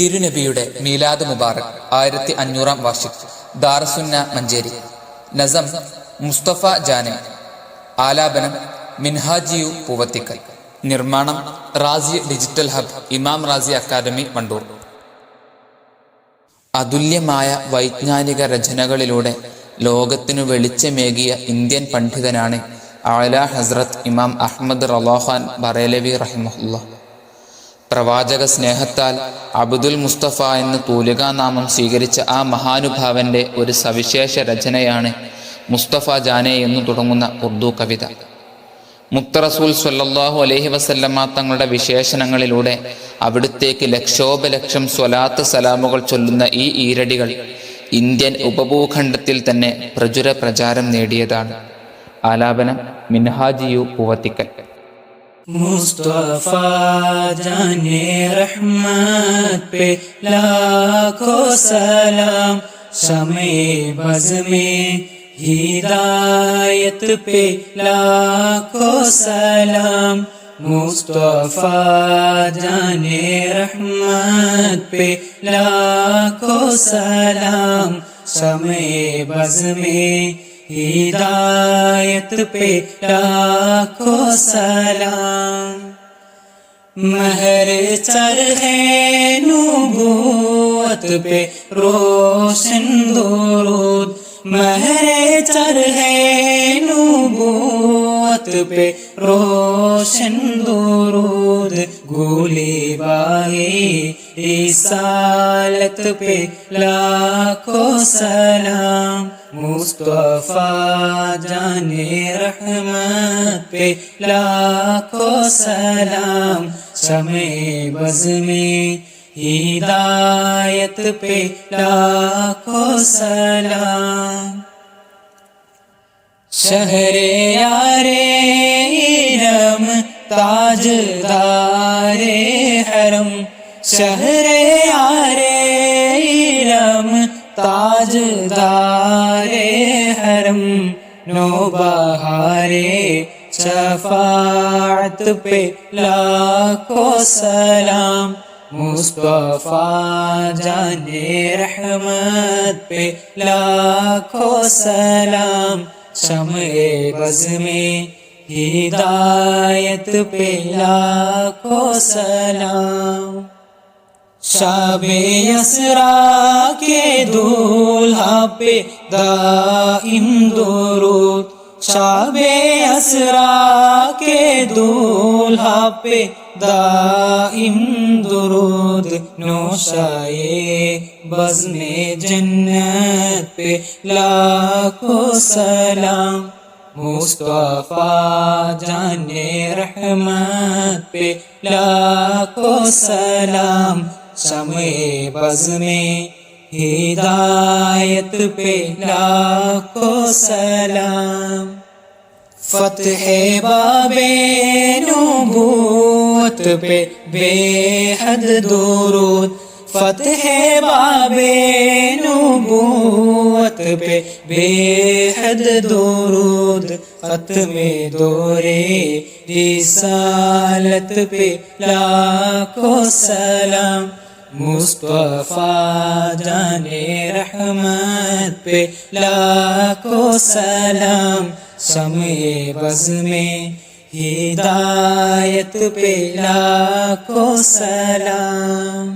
തിരുനബിയുടെ മീലാദ് മുബാറക് ആയിരത്തി അഞ്ഞൂറാം വാർഷിക്. ദാറസുന്ന മഞ്ചേരി. നസം മുസ്തഫ ജാനെ ആലാപനം മിൻഹാജിയു പൂവത്തിക്കൽ. നിർമ്മാണം Razi digital hub Imam Razi academy Wandoor. അതുല്യമായ വൈജ്ഞാനിക രചനകളിലൂടെ ലോകത്തിനു വെളിച്ചമേകിയ ഇന്ത്യൻ പണ്ഡിതനാണ് ആല ഹസ്രത്ത് ഇമാം അഹമ്മദ് റലോഹാൻ ബറേലവി റഹിമഹുല്ല. പ്രവാചക സ്നേഹത്താൽ അബ്ദുൽ മുസ്തഫ എന്ന് തൂലികാനാമം സ്വീകരിച്ച ആ മഹാനുഭാവന്റെ ഒരു സവിശേഷ രചനയാണ് മുസ്തഫ ജാനെ എന്ന് തുടങ്ങുന്ന ഉർദു കവിത. മുത്തറസൂൽ സ്വല്ലല്ലാഹു അലഹി വസല്ലമ തങ്ങളുടെ വിശേഷണങ്ങളിലൂടെ അവിടുത്തേക്ക് ലക്ഷോപലക്ഷം സ്വലാത്ത് സലാമുകൾ ചൊല്ലുന്ന ഈ ഈരടികൾ ഇന്ത്യൻ ഉപഭൂഖണ്ഡത്തിൽ തന്നെ പ്രചുര പ്രചാരം നേടിയതാണ്. ആലാപനം മിൻഹാജിയു പൂവത്തിക്കൽ. مصطفیٰ جان رحمت پہ لاکھو سلام سمعِ بزمِ ہدایت پہ لاکھو سلام۔ مصطفیٰ جان رحمت پہ لاکھو سلام شمع بز میں हिदायत पे लाखों सलाम। महर चर है नबूवत पे रोशन दुरूद। महर चर है رات پہ روشن درود، گولی بائی رسالت پہ لاکھوں سلام۔ مصطفیٰ جان رحمت پہ لاکھوں سلام۔ سمے بز میں ہدایت پہ لاکھوں سلام۔ शहरे यारे इरम ताजदारे हरम शहरे यारे इरम ताजदारे हरम नो बहारे शफात पे लाखों सलाम मुस्तफा जाने रहमत पे लाखों सलाम शमे बज में हिदायत पे लाखों सलाम शाबे यसरा के दूल्हा पे दाइम दुरूद शाबे यसरा के दूल्हा पे دائم درود نوشائے بزم جنت پہ لاکھوں سلام مصطفیٰ جان رحمت پہ لاکھوں سلام شمع بزم ہدایت پہ لاکھوں سلام فتح باب نبوت موت پہ بے حد درود. فتح باب نبوت پہ بے حد درود. ختم دورے رسالت پہ لاکھوں سلام. مصطفیٰ جان رحمت پہ لاکھوں سلام. سمعِ بزمِ हिदायत पे लाखों सलाम